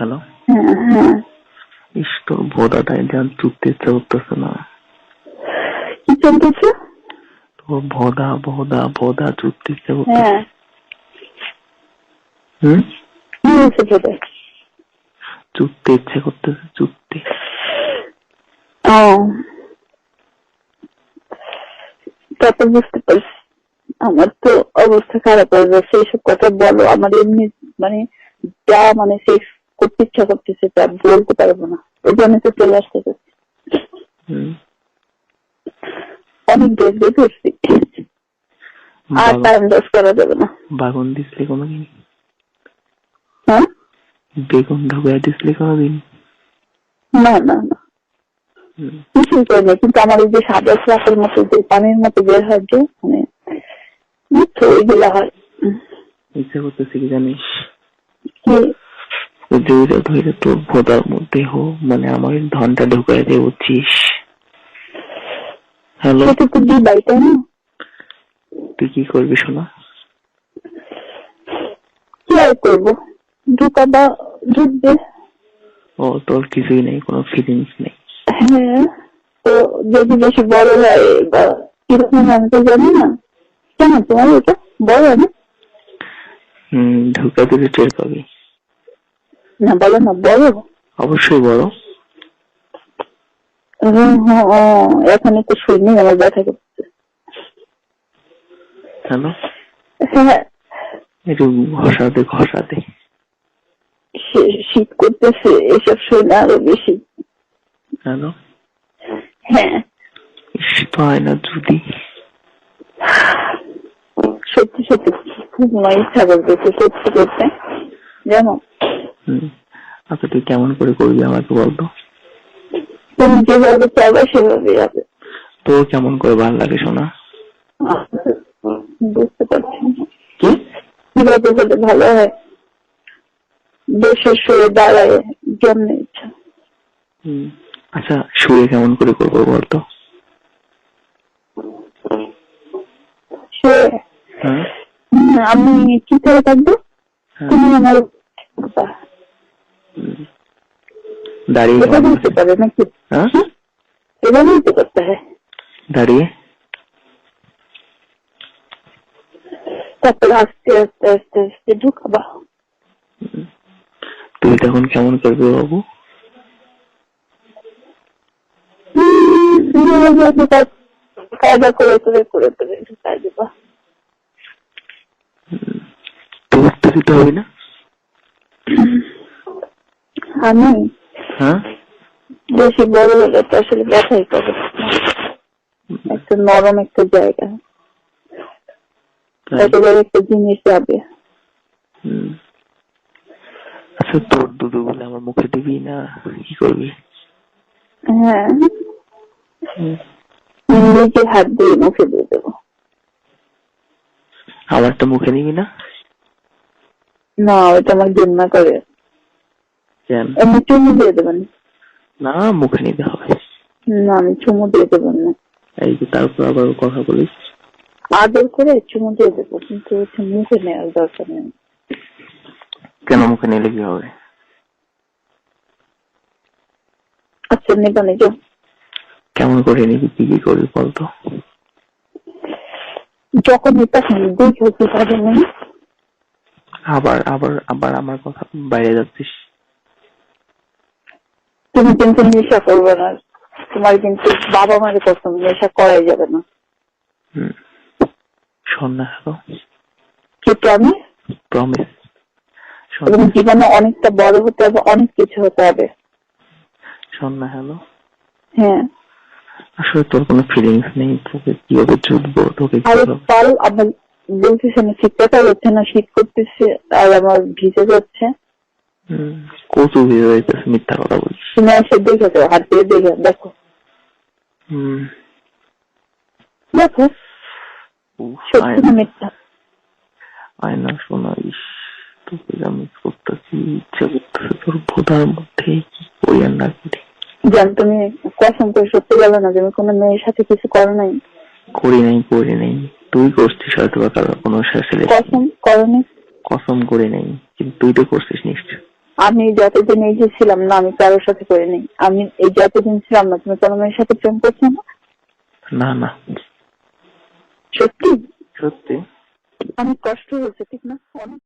Hello হ্যাঁ। হ্যাঁ তোর ভোদাটাই যান চুপতে ইচ্ছা করতেছে না। কি চলতেছে? তোর ভোদা ভোদা ভোদা চুপতে ইচ্ছা করতেছে হ্যাঁ। হুম? কি হয়েছে চুপতে ইচ্ছে করতেছে চুপতে ও। তা তো বুঝতে পারছি। আমার তো অবস্থা খারাপ হয়ে যাচ্ছে এইসব কথা বলো। আমার এমনি মানে যা মানে সেক্স করতে ইচ্ছা করতেছে বলতে পারব না। ওই জন্য তো চলে আসতে চাচ্ছি। অনেক বেশ করছি। আর টাইম লস করা যাবে না। বাগুন দিসলে কোনোদিন হ্যাঁ? বেগুন দিসলে কোনোদিন না না না। কিছুই করিনি কিন্তু আমার ওই যে সাদা স্রাকের মতো যে পানির মতো বের হয় যে মানে বুঝছ ওইগুলা হয়। ইচ্ছা করতেছে কি জানিস? কি? দুইটা ধরে তোর ভোদার মধ্যে হো মানে আমার ধনটা ঢুকাই দিয়ে বুঝছিস? হ্যালো তো দিবাই তুই কি করবি শোনা কি আর করব? ঢুকাবা ঢুকবে ও তোর কিছুই নেই কোনো ফিলিংস নেই? হ্যাঁ তো যদি বেশি বড় হয় বা কীরকম আমি তো জানি না। কেন তোমার এটা বড় না? হুম ঢুকা দিলে টের পাবি। না বলো না বড় অবশ্যই বড় হুম, হুম, এখন একটু শুনি আমার ব্যথা করছে। হ্যালো হ্যাঁ। একটু ঘষাতে ঘষাতে। শীত করতেছে এসব শুনে আরও বেশি। হ্যালো হ্যাঁ। ইস পায় না যদি সত্যি সত্যি খুব ইচ্ছা করতেছে সত্যি করতে। জানো? হুম। আচ্ছা তুই কেমন করে করবি আমাকে বলতো? যেভাবে চাইবে সেভাবে যাবে তোর কেমন করে ভালো লাগে শোনা বুঝতে পারছি কি? কীভাবে হলে ভালো হয়? দেশের সরে দাঁড়ায় জন্য ইচ্ছা। আচ্ছা শুয়ে কেমন করে করব বলতো? হ্যাঁ। আমি কি করে থাকব? হ্যাঁ। তুমি আমার হুম। দাঁড়িয়ে এটা কেমন বলতে করে? পারে নাকি হ্যাঁ এভাবেই তো করতে হয় দাঁড়িয়ে তারপর আস্তে আস্তে আস্তে আস্তে ঢুকাবা হুম। তুই তখন কেমন করবি বাবু কায়দা করে করে করে করে ঢুকাই দেবা হুম। তোর তো দিতে হবে না আমি হ্যাঁ? বেশি বড় হলে তো আসলে ব্যথাই পাবে একটা নরম একটা জায়গা? একেবারে একটা জিনিস যাবে। আচ্ছা তোর দুধু বলে আমার মুখে দিবি না? কি করবি? হ্যাঁ। নিজে হাত দিয়ে মুখে দিয়ে দেবো। আমারটা মুখে নিবি না? না ওটা আমার ঘৃণা করে। এমনি চুমু দিয়ে দেবেন না। মুখে নিতে হবে। না আমি চুমু দিয়ে দেবেন না। এই যে তারপর আবার কথা বলিস। আদর করে চুমু দিয়ে দেবো কিন্তু মুখে নেওয়ার দরকার নেই। কেন মুখে নিলে কি হবে? আচ্ছা নেবা নিজ কেমন করে নিবি কি কি করবি বলতো? যখন এটা দেখে আবার আবার আবার আমার কথা বাইরে যাচ্ছিস। তুমি কিন্তু নেশা করবে না। তোমার কিন্তু বাবা মার কসম নেশা করাই যাবে না। শোন কিন্তু প্রমিস এবং জীবনে অনেকটা বড় হতে হবে অনেক কিছু হতে হবে। শোন না হ্যালো। হ্যাঁ। আসলে তোর কোনো ফিলিংস নেই তোকে কীভাবে জুটবো তোকে আর তার আমার বলতেছে না শীতটা হচ্ছে না শীত করতেছে আর আমার ভিজে যাচ্ছে। কচু হয়ে যাইতেছে মিথ্যা কথা বলছিস তুমি এসে দেখেছ হাত দিয়ে দেখে দেখো হুম দেখো মিথ্যা আয়না শোনা ইস তোকে মিস করতেছি ইচ্ছা করতেছে তোর ভোদার মধ্যে কি করি আর না করি জান তুমি কসম করে সত্যি বলো না যে আমি কোনো মেয়ের সাথে কিছু করো নাই করি নাই করি নাই তুই করছিস হয়তো বা কারও কোনো ছেলে কসম করো কসম করে নাই কিন্তু তুই তো করছিস নিশ্চয় আমি যতদিন এই যে ছিলাম না আমি কারোর সাথে করে করিনি। আমি এই যতদিন ছিলাম না তুমি কোনো মেয়ের সাথে প্রেম করছ না? না না। সত্যি? সত্যি। অনেক কষ্ট হয়েছে ঠিক না? অনেক